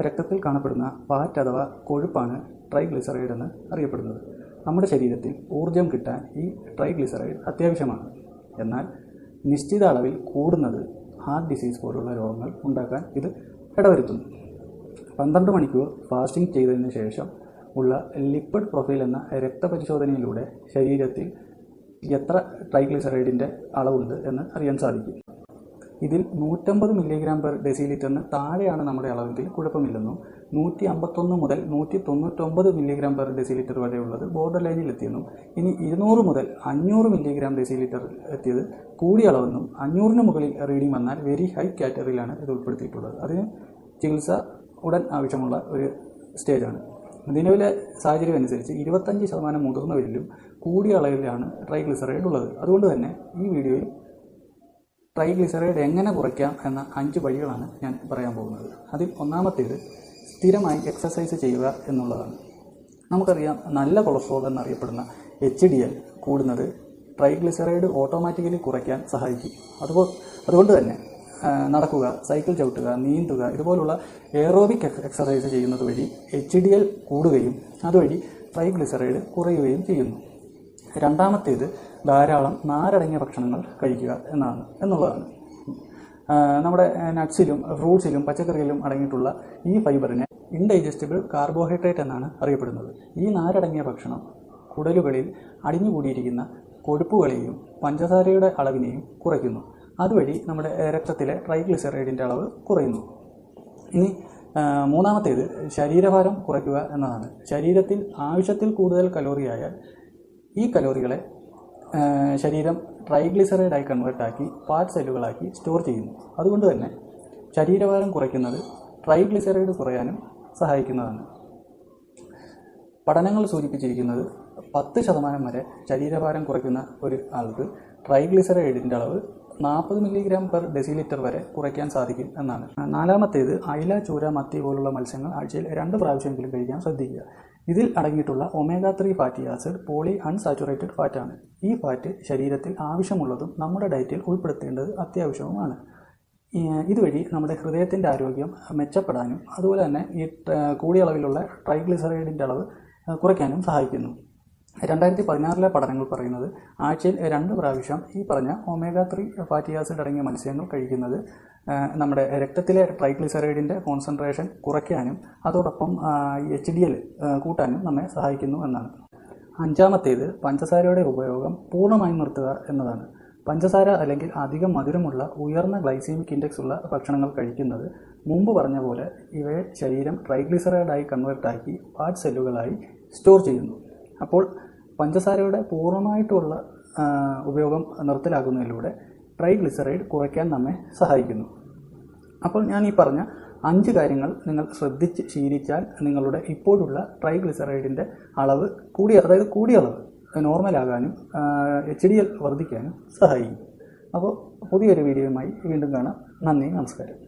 രക്തത്തിൽ കാണപ്പെടുന്ന ഫാറ്റ് അഥവാ കൊഴുപ്പാണ് ട്രൈഗ്ലിസറൈഡ് എന്ന് അറിയപ്പെടുന്നത്. നമ്മുടെ ശരീരത്തിൽ ഊർജം കിട്ടാൻ ഈ ട്രൈഗ്ലിസറൈഡ് അത്യാവശ്യമാണ്. എന്നാൽ നിശ്ചിത അളവിൽ കൂടുന്നത് ഹാർട്ട് ഡിസീസ് പോലുള്ള രോഗങ്ങൾ ഉണ്ടാക്കാൻ ഇത് ഇടവരുത്തുന്നു. പന്ത്രണ്ട് മണിക്കൂർ ഫാസ്റ്റിംഗ് ചെയ്തതിന് ശേഷം ഉള്ള ലിപ്പിഡ് പ്രൊഫൈൽ എന്ന രക്തപരിശോധനയിലൂടെ ശരീരത്തിൽ എത്ര ട്രൈഗ്ലിസറൈഡിന്റെ അളവുണ്ട് എന്ന് അറിയാൻ സാധിക്കും. ഇതിൽ നൂറ്റമ്പത് മില്ലിഗ്രാം പെർ ഡെസിലിറ്ററിന് താഴെയാണ് നമ്മുടെ അളവെങ്കിൽ കുഴപ്പമില്ലെന്നും നൂറ്റി അമ്പത്തൊന്ന് മുതൽ നൂറ്റി തൊണ്ണൂറ്റൊമ്പത് മില്ലിഗ്രാം പെർ ഡെസിലിറ്റർ വരെയുള്ളത് ബോർഡർ ലൈനിൽ എത്തിയെന്നും ഇനി ഇരുന്നൂറ് മുതൽ അഞ്ഞൂറ് മില്ലിഗ്രാം ഡെസിലിറ്റർ എത്തിയത് കൂടിയ അളവെന്നും അഞ്ഞൂറിന് മുകളിൽ റീഡിംഗ് വന്നാൽ വെരി ഹൈ കാറ്റഗറിയിലാണ് ഇത് ഉൾപ്പെടുത്തിയിട്ടുള്ളത്. അതിന് ചികിത്സ ഉടൻ ആവശ്യമുള്ള ഒരു സ്റ്റേജാണ് നിലവിലെ സാഹചര്യം അനുസരിച്ച് ഇരുപത്തഞ്ച് ശതമാനം മുതിർന്നവരിലും കൂടിയ അളവിലാണ് ട്രൈഗ്ലിസറൈഡ് ഉള്ളത്. അതുകൊണ്ട് തന്നെ ഈ വീഡിയോയിൽ ട്രൈഗ്ലിസറൈഡ് എങ്ങനെ കുറയ്ക്കാം എന്ന അഞ്ച് വഴികളാണ് ഞാൻ പറയാൻ പോകുന്നത്. അതിൽ ഒന്നാമത്തേത് സ്ഥിരമായി എക്സസൈസ് ചെയ്യുക എന്നുള്ളതാണ്. നമുക്കറിയാം നല്ല കൊളസ്ട്രോൾ എന്നറിയപ്പെടുന്ന എച്ച് ഡി എൽ കൂടുന്നത് ട്രൈഗ്ലിസറൈഡ് ഓട്ടോമാറ്റിക്കലി കുറയ്ക്കാൻ സഹായിക്കും. അതുപോ അതുകൊണ്ട് തന്നെ നടക്കുക സൈക്കിൾ ചവിട്ടുക നീന്തുക ഇതുപോലുള്ള എയറോബിക് എക്സസൈസ് ചെയ്യുന്നത് വഴി എച്ച് ഡി എൽ കൂടുകയും അതുവഴി ട്രൈഗ്ലിസറൈഡ് കുറയുകയും ചെയ്യുന്നു. രണ്ടാമത്തേത് ധാരാളം നാരടങ്ങിയ ഭക്ഷണങ്ങൾ കഴിക്കുക എന്നാണ് എന്നുള്ളതാണ്. നമ്മുടെ നട്ട്സിലും ഫ്രൂട്ട്സിലും പച്ചക്കറികളിലും അടങ്ങിയിട്ടുള്ള ഈ ഫൈബറിനെ ഇൻഡൈജസ്റ്റബിൾ കാർബോഹൈഡ്രേറ്റ് എന്നാണ് അറിയപ്പെടുന്നത്. ഈ നാരടങ്ങിയ ഭക്ഷണം കുടലുകളിൽ അടിഞ്ഞുകൂടിയിരിക്കുന്ന കൊഴുപ്പുകളെയും പഞ്ചസാരയുടെ അളവിനെയും കുറയ്ക്കുന്നു. അതുവഴി നമ്മുടെ രക്തത്തിലെ ട്രൈഗ്ലിസറൈഡിന്റെ അളവ് കുറയുന്നു. ഇനി മൂന്നാമത്തേത് ശരീരഭാരം കുറയ്ക്കുക എന്നതാണ്. ശരീരത്തിൽ ആവശ്യത്തിൽ കൂടുതൽ കലോറിയായാൽ ഈ കലോറികളെ ശരീരം ട്രൈഗ്ലിസറൈഡായി കൺവേർട്ടാക്കി ഫാറ്റ് സെല്ലുകളാക്കി സ്റ്റോർ ചെയ്യുന്നു. അതുകൊണ്ട് തന്നെ ശരീരഭാരം കുറയ്ക്കുന്നത് ട്രൈഗ്ലിസറൈഡ് കുറയാനും സഹായിക്കുന്നതാണ്. പഠനങ്ങൾ സൂചിപ്പിച്ചിരിക്കുന്നത് പത്ത് ശതമാനം വരെ ശരീരഭാരം കുറയ്ക്കുന്ന ഒരു ആൾക്ക് ട്രൈഗ്ലിസറൈഡിന്റെ അളവ് നാൽപ്പത് മില്ലിഗ്രാം പെർ ഡെസിലിറ്റർ വരെ കുറയ്ക്കാൻ സാധിക്കും എന്നാണ്. നാലാമത്തേത് അയില ചൂര മത്തി പോലുള്ള മത്സ്യങ്ങൾ ആഴ്ചയിൽ രണ്ട് പ്രാവശ്യമെങ്കിലും കഴിക്കാൻ ശ്രദ്ധിക്കുക. ഇതിൽ അടങ്ങിയിട്ടുള്ള omega three fatty acid polyunsaturated ഫാറ്റാണ് ഈ ഫാറ്റ് ശരീരത്തിൽ ആവശ്യമുള്ളതും നമ്മുടെ ഡയറ്റിൽ ഉൾപ്പെടുത്തേണ്ടത് അത്യാവശ്യവുമാണ്. ഇതുവഴി നമ്മുടെ ഹൃദയത്തിന്റെ ആരോഗ്യം മെച്ചപ്പെടാനും അതുപോലെ തന്നെ ഈ കൂടിയ അളവിലുള്ള ട്രൈഗ്ലിസറൈഡിന്റെ അളവ് കുറയ്ക്കാനും സഹായിക്കുന്നു. രണ്ടായിരത്തി പതിനാറിലെ പഠനങ്ങൾ പറയുന്നത് ആഴ്ചയിൽ രണ്ട് പ്രാവശ്യം ഈ പറഞ്ഞ ഒമേഗ ത്രീ ഫാറ്റി ആസിഡ് അടങ്ങിയ മത്സ്യങ്ങൾ കഴിക്കുന്നത് നമ്മുടെ രക്തത്തിലെ ട്രൈഗ്ലിസറൈഡിന്റെ കോൺസെൻട്രേഷൻ കുറയ്ക്കാനും അതോടൊപ്പം എച്ച് ഡി എൽ കൂട്ടാനും നമ്മെ സഹായിക്കുന്നു എന്നാണ്. അഞ്ചാമത്തേത് പഞ്ചസാരയുടെ ഉപയോഗം പൂർണമായും നിർത്തുക എന്നതാണ്. പഞ്ചസാര അല്ലെങ്കിൽ അധികം മധുരമുള്ള ഉയർന്ന ഗ്ലൈസീമിക് ഇൻഡെക്സ് ഉള്ള ഭക്ഷണങ്ങൾ കഴിക്കുന്നത് മുമ്പ് പറഞ്ഞ പോലെ ഇവയെ ശരീരം ട്രൈഗ്ലിസറൈഡായി കൺവേർട്ടാക്കി ഫാറ്റ് സെല്ലുകളായി സ്റ്റോർ ചെയ്യുന്നു. അപ്പോൾ പഞ്ചസാരയുടെ പൂർണമായിട്ടുള്ള ഉപയോഗം നിർത്തലാക്കുന്നതിലൂടെ ട്രൈഗ്ലിസറൈഡ് കുറയ്ക്കാൻ നമ്മെ സഹായിക്കുന്നു. അപ്പോൾ ഞാൻ ഈ പറഞ്ഞ അഞ്ച് കാര്യങ്ങൾ നിങ്ങൾ ശ്രദ്ധിച്ച് ശീലിച്ചാൽ നിങ്ങളുടെ ഇപ്പോഴുള്ള ട്രൈഗ്ലിസറൈഡിന്റെ അളവ് കൂടിയ അതായത് കൂടിയ അളവ് നോർമലാകാനും എച്ച് ഡി എൽ വർദ്ധിക്കാനും സഹായിക്കും. അപ്പോൾ പുതിയൊരു വീഡിയോയുമായി വീണ്ടും കാണാം. നന്ദി നമസ്കാരം.